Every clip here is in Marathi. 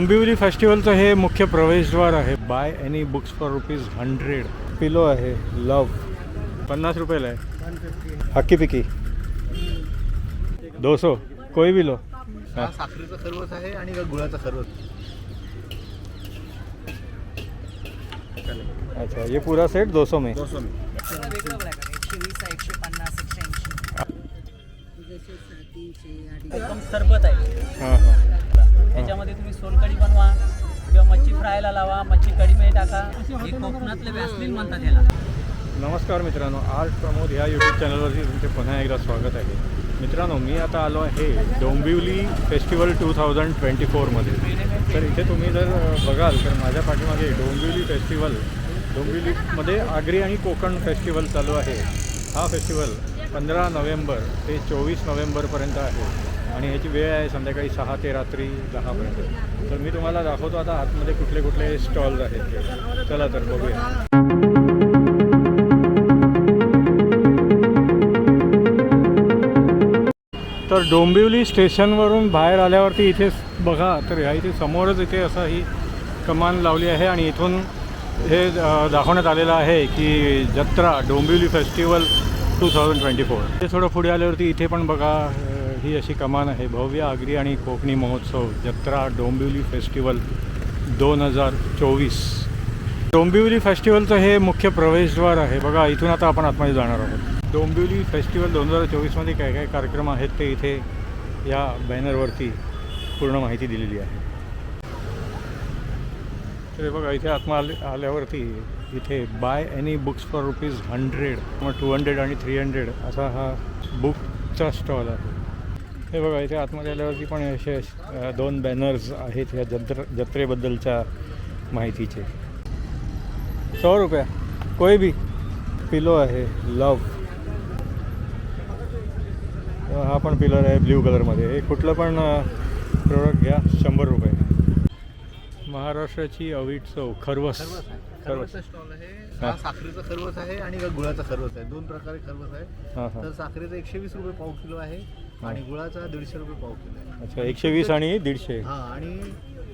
डोंबिवली फेस्टिवलचं हे मुख्य प्रवेशद्वार आहे. Buy any books for rupees hundred पिलो आहे. लव पन्नास रुपयाला आहे. हक्की पिकी दो सौ कोई भी लो. हा. साखरेचा सर्वच आहे आणि गुळाचा सर्वच अच्छा ये पूरा सेट दो सौ में. दोसो एकदम सरबत आहे. हां हां. त्याच्यामध्ये तुम्ही सोलकडी बनवा किंवा मच्छी फ्रायला लावा मच्छी कडीमध्ये टाका. हे कोकणातले व्यासलीन म्हणतात याला. नमस्कार मित्रांनो आर्ट प्रमोद या यूट्यूब चॅनलवरती तुमचे पुन्हा एकदा स्वागत आहे. मित्रांनो मी आता आलो आहे Dombivli festival two thousand twenty फोरमध्ये. तर इथे तुम्ही जर बघाल तर माझ्या पाठीमागे डोंबिवली फेस्टिवल डोंबिवलीमध्ये आगरी आणि कोकण फेस्टिवल चालू आहे. हा फेस्टिवल पंधरा नोव्हेंबर ते चोवीस नोव्हेंबरपर्यंत आहे. आणि ह्याची वेळ आहे संध्याकाळी सहा ते रात्री दहापर्यंत तर मी तुम्हाला दाखवतो आता आतमध्ये कुठले कुठले स्टॉल्स आहेत चला तर बघूया. तर डोंबिवली स्टेशनवरून बाहेर आल्यावरती इथे बघा तर ह्या इथे समोरच इथे असं ही कमान लावली आहे आणि इथून हे दाखवण्यात आलेलं आहे की जत्रा Dombivli festival two thousand twenty four. ते थोडं पुढे आल्यावरती इथे पण बघा ही अशी कमान आहे. भव्य आगरी आणि कोकणी महोत्सव जत्रा डोंबिवली फेस्टिवल दोन हजार चोवीस. डोंबिवली फेस्टिवलचं हे मुख्य प्रवेशद्वार आहे. बघा इथून आता आपण आतमध्ये जाणार आहोत. डोंबिवली फेस्टिवल दोन हजार चोवीसमध्ये काय काय कार्यक्रम आहेत ते इथे या बॅनरवरती पूर्ण माहिती दिलेली आहे. तर बघा इथे आत्मा आले आल्यावरती इथे buy any books for rupees hundred किंवा टू हंड्रेड आणि थ्री हंड्रेड असा हा बुकचा स्टॉल आहे. हे बघा इथे आतमध्ये आल्यावरती पण असे दोन बॅनर्स आहेत ह्या जत्र जत्रेबद्दलच्या माहितीचे. सौ रुपया. कोई भी पिलो आहे लव हा पण पिलर आहे ब्ल्यू कलरमध्ये हे कुठलं पण प्रोडक्ट घ्या शंभर रुपये. महाराष्ट्राची अवीट चव खरवस. खरवस स्टॉल आहे. साखरेचा सर्वच आहे आणि गुळाचा सर्वच आहे. दोन प्रकारे खरवस आहे. तर साखरेचा एकशे वीस रुपये पाव किलो आहे. आणि गुळाचा दीडशे रुपये पाव किलो आहे. अच्छा एकशे वीस आणि दीडशे. हा आणि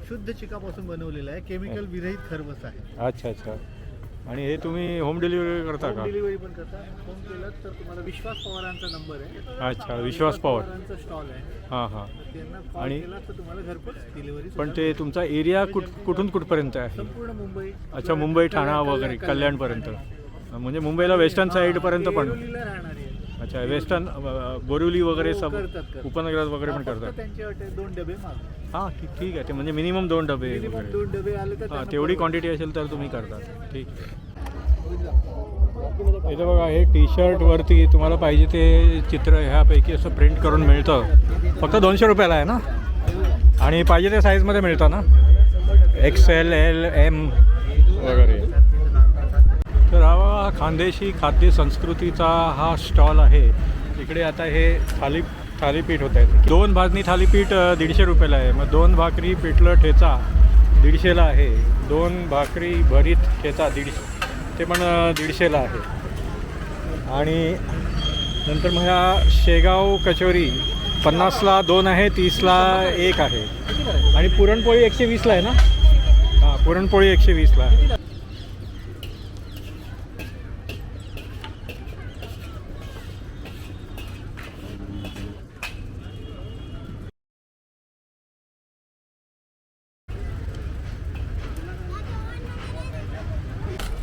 शुद्ध चिकापासून बनवलेला आहे. केमिकल विरहित खरवस आहे. अच्छा अच्छा. आणि हे तुम्ही होम डिलिव्हरी करता का? डिलिव्हरी पण करता. फोन केलं तर तुम्हाला विश्वास पवारांचा नंबर आहे. अच्छा विश्वास पवार. पवारांचा स्टॉल आहे. हां हां. त्यांना कॉल आणि- केला तर तुम्हाला घरपोच डिलिव्हरी पण ते तुमचा एरिया कुठ कुठून कुठपर्यंत आहे? संपूर्ण मुंबई. अच्छा मुंबई ठाणा वगैरे कल्याणपर्यंत. म्हणजे मुंबईला वेस्टर्न साईडपर्यंत पण. ऐरोलीला राहणारी. अच्छा वेस्टर्न बोरिवली वगैरे हो, सब करतात, करतात. उपनगरात वगैरे पण हा, फक्त करतात. त्यांच्या अटे दोन डबे माग. हां ठीक ठीक आहे ते म्हणजे मिनिमम दोन डबे मिनिमम वगैरे. दोन डबे आले तर हां त्यांना तेवढी. क्वांटिटी असेल तर तुम्ही करतात. ठीक. इथं बघा हे टी शर्टवरती तुम्हाला पाहिजे ते चित्र ह्यापैकी असं प्रिंट करून मिळतं. फक्त दोनशे रुपयाला आहे ना? आणि पाहिजे त्या साईजमध्ये मिळतं ना? एक्स एल एल एम वगैरे. तर हा हा खानदेशी खाद्य संस्कृतीचा हा स्टॉल आहे. इकडे आता हे थाली थालीपीठ होत आहेत दोन भाजणी थालीपीठ दीडशे रुपयाला आहे. मग दोन भाकरी पिठलं ठेचा दीडशेला आहे. दोन भाकरी भरीत ठेचा दीडशे. ते पण दीडशेला आहे. आणि नंतर मग ह्या शेगाव कचोरी पन्नासला दोन आहे तीसला एक आहे. आणि पुरणपोळी एकशे वीसला आहे ना? हां पुरणपोळी एकशे वीसला आहे.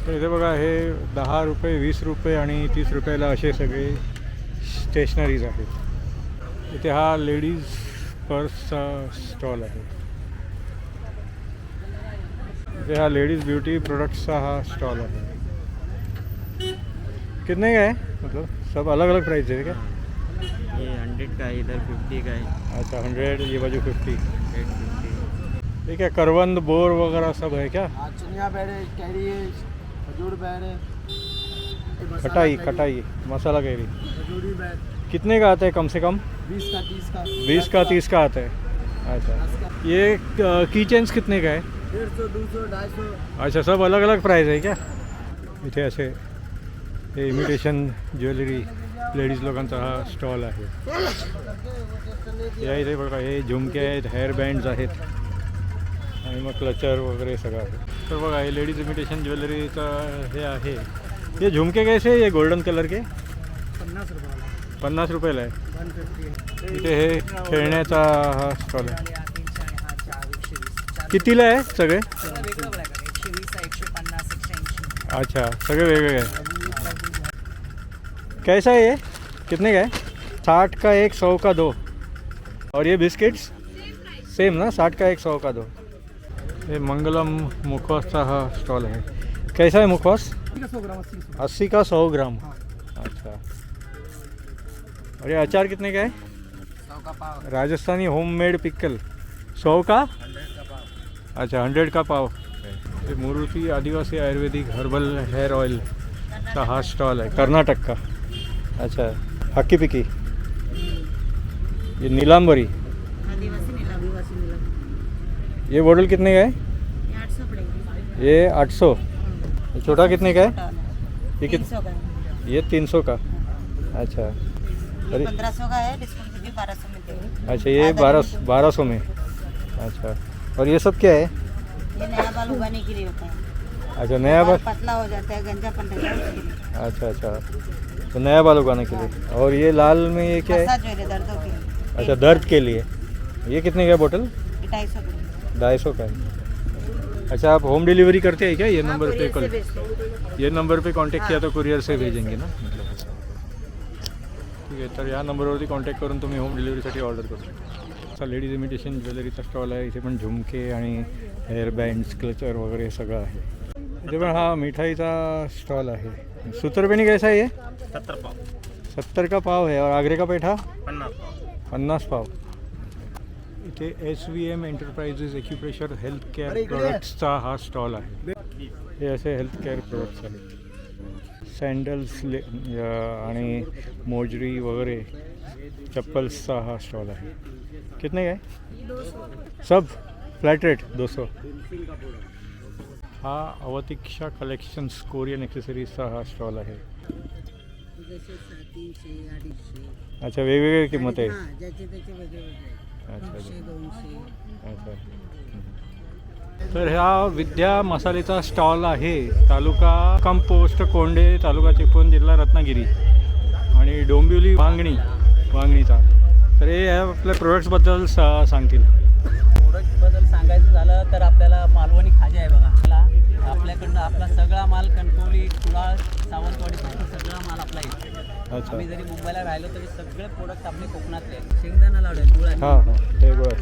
तर इथे बघा हे दहा रुपये वीस रुपये आणि तीस रुपयाला असे सगळे स्टेशनरीज आहेत. इथे हा लेडीज पर्सचा स्टॉल आहे. इथे हा लेडीज ब्यूटी प्रोडक्ट्सचा हा स्टॉल आहे. कितने का है मतलब सब अलग अलग प्राइस है क्या ये हंड्रेड का है इधर फिफ्टी का है। अच्छा हंड्रेड ये बाजू फिफ्टी ठीक है करवंद बोर वगैरह सब है क्या? हाँ, चिनिया है कैरी है खजूर है। मसाला खटाई खटाई मसाला कैरी खजूरी कितने का आता है कम से कम? बीस का तीस का। बीस का तीस का आता है। अच्छा। ये की चेन्स कितने का है? डेढ़ सौ दो सौ ढाई सौ। अच्छा सब अलग अलग प्राइस आहे क्या? इथे असे हे इमिटेशन ज्वेलरी लेडीज लोकांचा हा स्टॉल आहे. या इथे बघा हे झुमके आहेत हेअर बँड्स आहेत. आणि मग क्लचर वगैरे सगळं आहे. तर बघा हे लेडीज इमिटेशन ज्वेलरीचं हे आहे. ये झुमके कैसे आहे? ये गोल्डन कलर के? पन्नास रुपयाला. पन्नास रुपयाला आहे. इथे हे खेळण्याचा हा स्टॉल आहे. कितीला आहे सगळे? अच्छा सगळे वेगवेगळे आहे. कैसा है? ये कितने का है साठ का एक सौ का दो? और ये बिस्किट्स सेम ना? साठ का एक सौ का दो? ये मंगलम मुखवासचा हा स्टॉल है। कैसा है मुखवास? अस्सी का सौ ग्राम। अच्छा। और ये अचार कितने का है? का राजस्थानी होममेड पिकल सौ का? अच्छा हंड्रेड का पाव। ये मूर्ति आदिवासी आयुर्वेदिक हर्बल हेयर ऑयल का हाथ स्टॉल है, कर्नाटक का। अच्छा हक्की पिकी ये नीलांबरी आदिवासी नीला आदिवासी नीला ये बॉटल कितने का है? ये आठ सौ ये ये छोटा कितने का है? ये कित ये तीन सौ का? अच्छा। अरे पंद्रह सौ का है डिस्काउंट बारह सौ में अच्छा ये बारह बारह सौ में। अच्छा। और ये सब क्या है? ये नया बाल उगाने के लिए होता है। अच्छा नया बाल पतला हो जाता है गंजा पन रहता है उसके लिए। अच्छा अच्छा। तो नया बाल उगाने के लिए। और ये लाल में ये क्या है? दर्दों के अच्छा दर्द के लिए। ये कितने का है बोतल ढाई सौ ढाई सौ का? है अच्छा आप होम डिलीवरी करते हैं क्या? ये नंबर पे कॉल ये नंबर पे कांटेक्ट किया तो कुरिअर से भेजेंगे ना. ठीक आहे तर या नंबरवरती कॉन्टॅक्ट करून तुम्ही होम डिलिव्हरीसाठी ऑर्डर करू शकता. असा लेडीज इमिटेशन ज्वेलरीचा स्टॉल आहे इथे पण झुमके आणि हेअर बँड्स क्लचर वगैरे सगळं आहे. इथे पण हा मिठाईचा स्टॉल आहे. सुतरपेनी कैसा है ये? सत्तर पाव. सत्तर का पाव है और आगरे का पेठा? पन्नास पाव. पन्नास पाव. इथे S V M enterprises acupressure health care प्रोडक्ट्सचा हा स्टॉल आहे. हे असे हेल्थ केअर प्रोडक्ट्स आहेत. सँडल्स ले आणि मोजरी वगैरे चप्पल्सचा हा स्टॉल आहे. कितने काय? सब. फ्लॅट रेट दो सौ हा अवतिक्षा कलेक्शन्स कोरियन ॲक्सेसरीजचा हा स्टॉल आहे. अच्छा वेगवेगळी किंमत आहे. हां अच्छा अच्छा तर ह्या विद्या मसालेचा स्टॉल आहे तालुका कंपोस्ट कोंडे तालुका चिपळूण जिल्हा रत्नागिरी आणि डोंबिवली वांगणी वांगणीचा. तर हे आपल्या प्रोडक्ट्सबद्दल सा सांगतील. प्रोडक्टबद्दल सांगायचं झालं तर आपल्याला मालवणी खाजा आहे बघा. आपला आपल्याकडनं आपला सगळा माल कणकवली कुडाळ सावंतवाडीपासून सगळा माल आपला येतो अच्छा आम्ही जरी मुंबईला राहिलो तरी सगळे प्रोडक्ट आपले कोकणातले आहेत. शेंगदाणा लाडू आहे गुळाचे. हां हां. ते गोळा.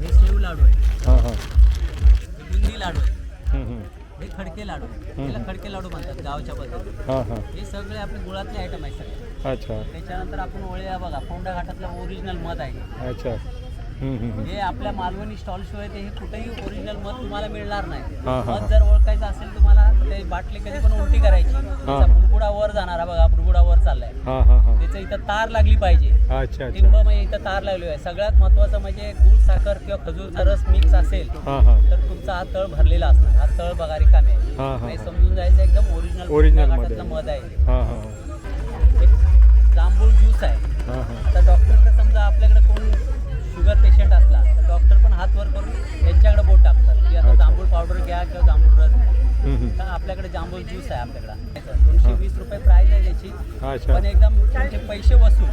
हे शेव लाडू आहे हां हां. हे बुंदी लाडू आहे. हे खडके लाडू आहे याला खडके लाडू म्हणतात गावच्या पद्धतीने. हां हां. हे सगळे आपले गुळातले आयटम आहेत सगळे. अच्छा. त्याच्यानंतर आपण ओळ्या बघा. फोंडा घाटातलं ओरिजिनल मध आहे अच्छा. हे आपल्या मालवणी स्टॉल शिवाय ते हे कुठेही ओरिजिनल मध तुम्हाला मिळणार नाही. मध जर ओळखायचं असेल तुम्हाला तर ते बाटली कधी पण उलटी करायची. त्याचा बुडबुडा वर जाणारा बघा बुडबुडा वर चाललाय. त्याचं इथं तार लागली पाहिजे. टिंब म्हणजे इथं तार लागली आहे सगळ्यात महत्वाचं म्हणजे गुळ साखर किंवा खजूरचा रस मिक्स असेल तर तुमचा हा तळ भरलेला असणार. हा तळ बघा रिकामे आहे. म्हणजे. समजून जायचं एकदम ओरिजिनल Original मध आहे. आहे एक जांभूळ ज्यूस आहे. आता डॉक्टरकडे समजा आपल्याकडे कोण शुगर पेशंट असला तर डॉक्टर पण हात वर करून यांच्याकडे बोट टाकतात की आता जांभूळ पावडर घ्या किंवा जांभूळ रस घ्या. तर आपल्याकडे जांभूळ ज्यूस आहे आपल्याकडे. दोनशे वीस रुपये प्राइस आहे त्याची. अच्छा. पण एकदम तुमचे पैसे वसूल.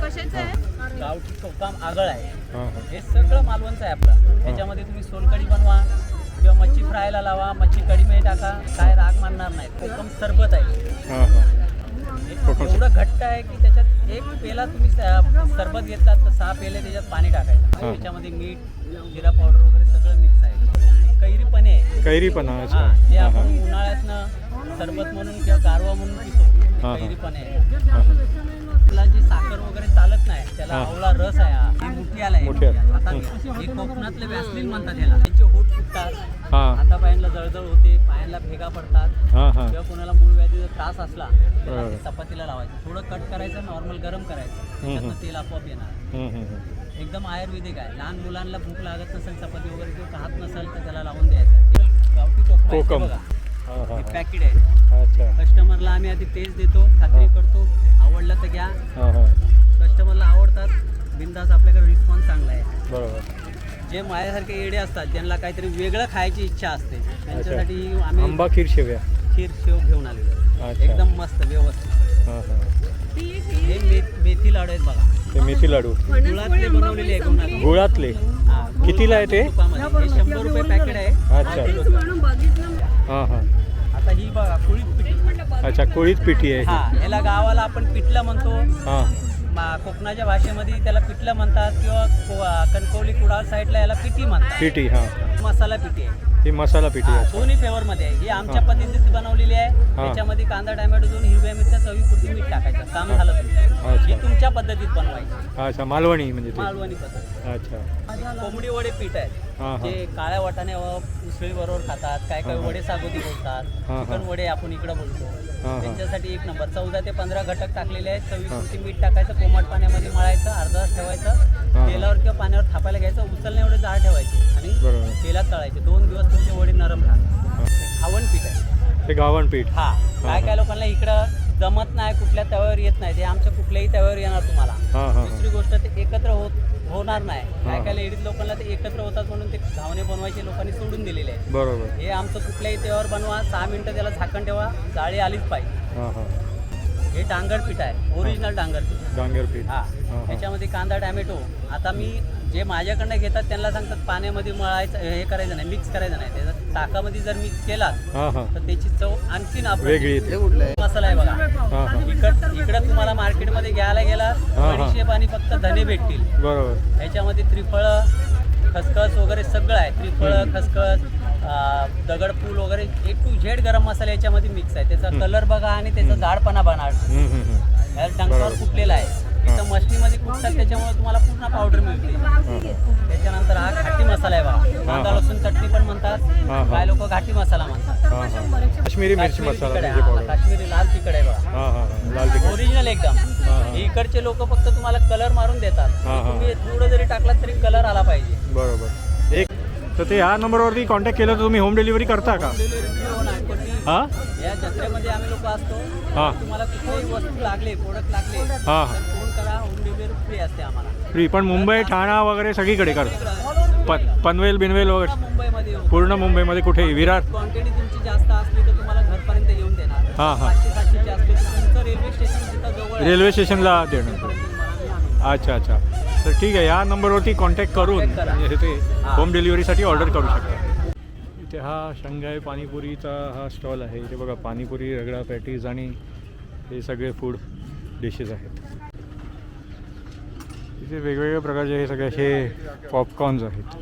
गावठी कोकाम आगळ आहे. हां सगळं मालवणचं आहे आपलं. त्याच्यामध्ये तुम्ही सोलकढी बनवा किंवा मच्छी फ्रायला लावा मच्छी कढीमध्ये टाका. काय राग मानणार नाही. कोकम सरबत आहे. हां हां हे. एवढं घट्ट आहे की त्याच्यात एक पेला तुम्ही सरबत घेतलात तर सहा पेले त्याच्यात पाणी टाकायचं. त्याच्यामध्ये मीठ जिरा पावडर वगैरे सगळं मिक्स आहे. कैरी पण आहे कैरी पण ते आपण उन्हाळ्यातनं सरबत म्हणून किंवा गारवा म्हणून पितो कैरी. पण आहे त्याला जी साखर वगैरे चालत नाही त्याला. आवळा रस आहे हा. मुठियाला. आता कोकणातले व्यासलीन म्हणतात ह्याला त्यांचे होठ फुटतात. हां. हाता पायांना जळजळ होते पायांना भेगा पडतात हां हां. किंवा कोणाला मूळ व्याधीचा त्रास असला. ते चपातीला लावायचं. थोडं कट करायचं नॉर्मल गरम करायचं. त्याच्यातनं तेल आपोआप येणार. हम्म, हम्म, हम्म. एकदम आयुर्वेदिक आहे. लहान मुलांना भूक लागत नसेल चपाती वगैरे किंवा खात नसेल तर त्याला लावून द्यायचं. हे गावठी कोकम आहे, कोकम. बघा. हां हां हे हां. पॅकेट आहे. अच्छा. कस्टमरला आम्ही आधी टेस्ट देतो खात्री करतो. आवडलं तर घ्या. हां हां. कस्टमरला आवडतात. बिंदास आपल्याकडे रिस्पॉन्स चांगला आहे. बरोबर. जे माझ्यासारखे येडे असतात ज्यांना काहीतरी वेगळं खायची इच्छा असते त्यांच्यासाठी आम्ही आंबा खीर शेव्या खीर शेव घेऊन आलेलो. एकदम मस्त व्यवस्थित. हां हां. हे मे मेथी लाडू आहेत बघा. ते मेथी लाडू. गुळातले बनवलेले आहे गुळात गुळातले. गुळ कितीला आहे ते? शंभर रुपये पॅकेट आहे. अच्छा. हां हां. आता ही बघा कुळीत पिठी. अच्छा कोळीत पिठी आहे. याला गावाला आपण पिठलं म्हणतो. हां. मा- कोकणाच्या भाषेमध्ये त्याला पिठलं म्हणतात किंवा को- कणकवली कुडाळ साईडला याला पिठी म्हणतात. पिठी हां. मसाला पिठी आहे. ही मसाला पिठी हा, आहे. दोन्ही फ्लेवर मध्ये आहे. ही आमच्या पद्धतीत बनवलेली आहे. त्याच्यामध्ये कांदा टॅमॅटो दोन हिरव्या मिरच्या चवीपुरती मीठ टाकायचं. काम झालं तुमचं. अच्छा. ही तुमच्या पद्धतीत बनवायची. अच्छा मालवणी म्हणजे ते. मालवणी पद्धत. अच्छा. कोंबडी वडे पीठ आहे हा. जे काळ्या वाटाणे उसळी बरोबर खातात काय काय हा, हा. वडे सागोती बोलतात. हा, हा. चिकन वडे आपण इकडे बोलतो. त्यांच्यासाठी एक नंबर. चौदा ते पंधरा घटक टाकलेले आहेत. चवीपुरती मीठ टाकायचं कोमट पाण्यामध्ये मळायचं अर्धा तास. ठेवायचं. तेलावर किंवा पाण्यावर थापायला घ्यायचं उचलण्या एवढे जाळ ठेवायचे आणि तेलात तळायचे. दोन दिवस तुमचे वडे नरम राहतात. खावण पीठ आहे. ते गावण पीठ. हा. काय काय लोकांना इकडं जमत नाही कुठल्या तव्यावर येत नाही. ते आमच्या कुठल्याही तव्यावर येणार तुम्हाला. दुसरी गोष्ट ते एकत्र होत होणार नाही. काय. काय लेडीज लोकांना ते एकत्र होतात म्हणून ते घावणे बनवायचे लोकांनी सोडून दिलेले आहे बरोबर. हे आमचं कुठल्याही तेव्हावर बनवा. सहा मिनिटं त्याला झाकण ठेवा. जाळी आलीच पाहिजे. हां हां. हे डांगर पीठ आहे. ओरिजिनल डांगर पीठ. डांगर पीठ. हा हा. त्याच्यामध्ये कांदा टॅमॅटो. आता मी जे माझ्याकडनं घेतात त्यांना सांगतात पाण्यामध्ये मळायचं हे करायचं नाही मिक्स करायचं नाही. त्याचा ताकामध्ये जर मिक्स हां हां. तर त्याची चव आणखीन. वेगळी येते. मसाला आहे बघा. हां हां. इकड इकडं तुम्हाला मार्केटमध्ये घ्यायला गेला हा. बडीशेप आणि फक्त धने भेटतील. बरोबर. ह्याच्यामध्ये त्रिफळं खसखस वगैरे सगळं आहे. त्रिफळं खसखस अं, दगडफूल वगैरे ए टू झेड गरम मसाला याच्यामध्ये मिक्स आहे. त्याचा कलर बघा आणि त्याचा जाडपणा बघा. हम्म, कुठलेला आहे. इथं मशनीमध्ये कुठतात त्याच्यामुळे तुम्हाला पूर्ण पावडर मिळते त्याच्यानंतर हा घाटी मसाला आहे बघा. कांदा लसूण चटणी पण म्हणतात. काय लोक घाटी मसाला म्हणतात. काश्मीरी मिरची मसाला काश्मीरी लाल तिखट आहे बघा. ओरिजिनल एकदम. इकडचे लोक फक्त तुम्हाला कलर मारून देतात. तुम्ही थोडं जरी टाकलात तरी कलर आला पाहिजे. बरोबर. एक तर ते ह्या नंबरवरती कॉन्टॅक्ट केलं तर तुम्ही होम डिलिव्हरी करता का? हां? या जत्रेमध्ये आम्ही लोक असतो. हां. तुम्हाला कुठलीही वस्तू लागली प्रोडक्ट लागले हां तर फोन करा होम डिलिव्हरी फ्री असते आम्हाला. फ्री पण मुंबई ठाणा वगैरे सगळीकडे कर. प पनवेल बिनवेल वगैरे. मुंबईमध्ये पूर्ण मुंबईमध्ये कुठेही. विरार. क्वांटिटी तुमची जास्त असली तर तुम्हाला घरपर्यंत येऊन देणार. हां, हां. पाचशे सातशेची असली तर तुमचं रेल्वे स्टेशन जिथं जवळ आहे, रेल्वे स्टेशनला देणं तिथपर्यंत तुम्हाला आम्ही आणू. अच्छा अच्छा. तर ठीक आहे. या नंबरवरती कॉन्टॅक्ट करून Contact करा. म्हणजे ते. होम डिलिव्हरीसाठी ऑर्डर करू शकता. इथे हा शंघाय पाणीपुरीचा हा स्टॉल आहे. इथे बघा पाणीपुरी रगडा पॅटीज आणि हे सगळे फूड डिशेस आहेत. इथे वेगवेगळ्या प्रकारचे हे सगळे असे पॉपकॉर्न्स आहेत.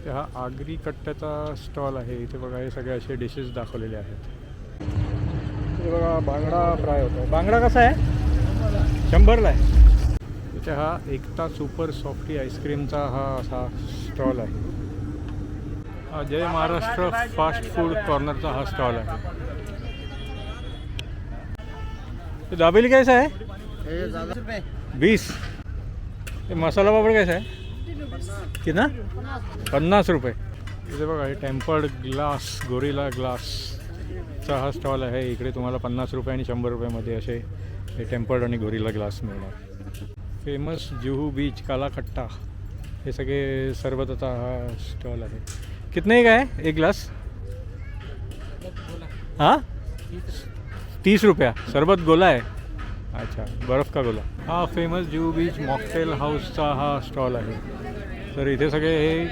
इथे हा आगरी कट्ट्याचा स्टॉल आहे. इथे बघा हे सगळे असे डिशेस दाखवलेले आहेत. इथे बघा बांगडा फ्राय होतो. बांगडा कसा आहे? शंभरला आहे. इथे हा एकता सुपर सॉफ्टी आईस्क्रीमचा हा असा स्टॉल आहे. जय महाराष्ट्र फास्ट फूड कॉर्नरचा हा स्टॉल आहे. दाबेली कैसा आहे? वीस. ते बीस मसाला पापड कैसा आहे? कितना? पन्नास रुपये. इथे बघा हे टेम्पर्ड ग्लास गोरिला ग्लासचा हा स्टॉल आहे. इकडे तुम्हाला पन्नास रुपये आणि शंभर रुपयामध्ये असे हे टेम्पर्ड आणि गोरिला ग्लास मिळणार. फेमस जुहू बीच कालाखट्टा हे सगळे सरबताचा हा स्टॉल आहे. कितने का है? एक ग्लास हाँ? तीस रुपया। सरबत गोला आहे अच्छा बर्फ का गोला। हा फेमस जुहू बीच मॉकटेल हाऊसचा हा स्टॉल आहे. तर इथे सगळे हे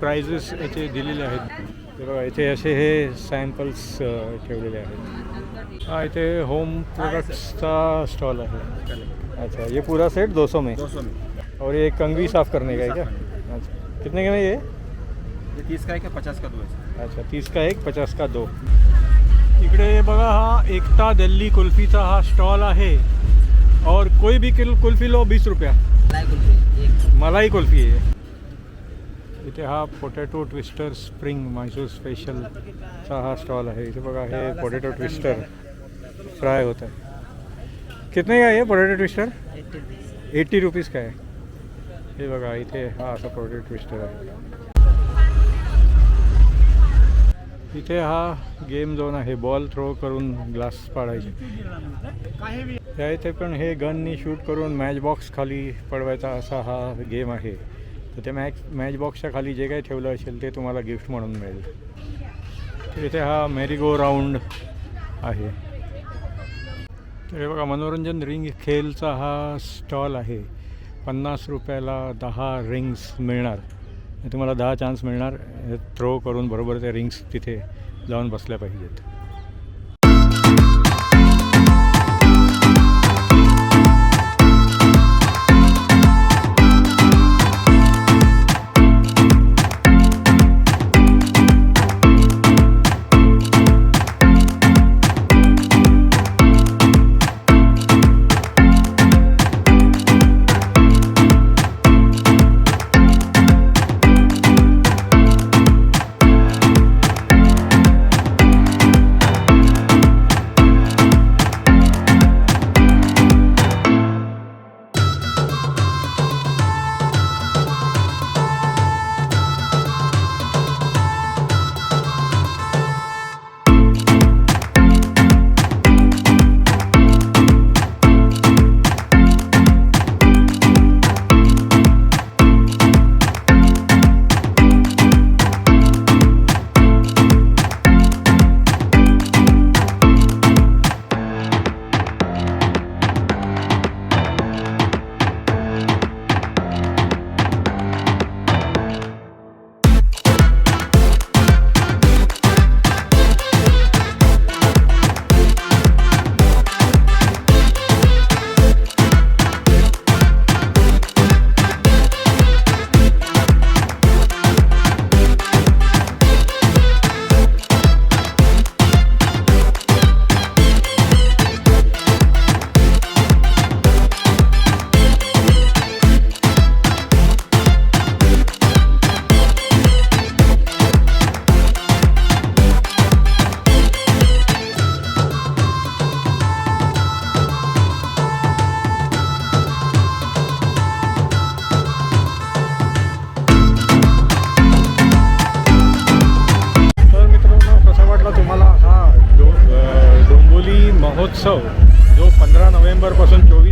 प्राइजेस याचे दिलेले आहेत. बघा इथे असे हे सॅम्पल्स ठेवलेले आहेत. हा इथे होम प्रोडक्ट्सचा स्टॉल आहे. अच्छा ये पूरा सेट दो सौ में? दो सौ में. और ये कंघी साफ करने का है क्या? अच्छा. कितने का है ये? ये तीस का है क्या पचास का दो है अच्छा तीस का एक पचास का दो. इकडे बघा हा एकता दिल्ली कुल्फीचा हा स्टॉल आहे. और कोई भी किल कुल्फी लो बीस रुपया. नाही कुल्फी, एक. मलाई कुल्फी आहे इथे हा पोटॅटो ट्विस्टर स्प्रिंग म्हैसूर स्पेशलचा हा स्टॉल आहे. इथे बघा हे पोटॅटो ट्विस्टर फ्राय होत आहे. कितने का आहे हे पोटॅटो ट्विस्टर एट्टी रुपीज का आहे हे बघा इथे हा असा पोटॅटो ट्विस्टर आहे. इथे हा गेम झोन आहे बॉल थ्रो करून ग्लास पाडायचे. त्या इथे पण हे गननी शूट करून मॅच बॉक्स खाली पडवायचा असा हा गेम आहे. तर ते मॅच मॅच बॉक्सच्या खाली जे काही ठेवलं असेल ते तुम्हाला गिफ्ट म्हणून मिळेल. इथे हा मेरीगो राऊंड आहे. तर हे बघा मनोरंजन रिंग खेलचा हा स्टॉल आहे. पन्नास रुपयाला दहा रिंग्स मिळणार. तुम्हाला दहा चान्स मिळणार. थ्रो करून बरोबर त्या रिंग्स तिथे जाऊन बसल्या पाहिजेत.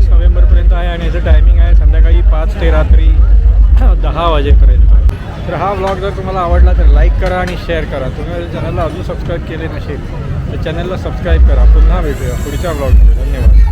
नोव्हेंबरपासून नोव्हेंबरपर्यंत आहे आणि याचं टायमिंग आहे संध्याकाळी पाच ते रात्री दहा वाजेपर्यंत. तर हा ब्लॉग जर तुम्हाला आवडला तर लाईक करा आणि शेअर करा. तुम्ही चॅनलला अजून सबस्क्राईब केले नसेल तर चॅनलला सबस्क्राईब करा. पुन्हा भेटूया पुढच्या ब्लॉगमध्ये धन्यवाद.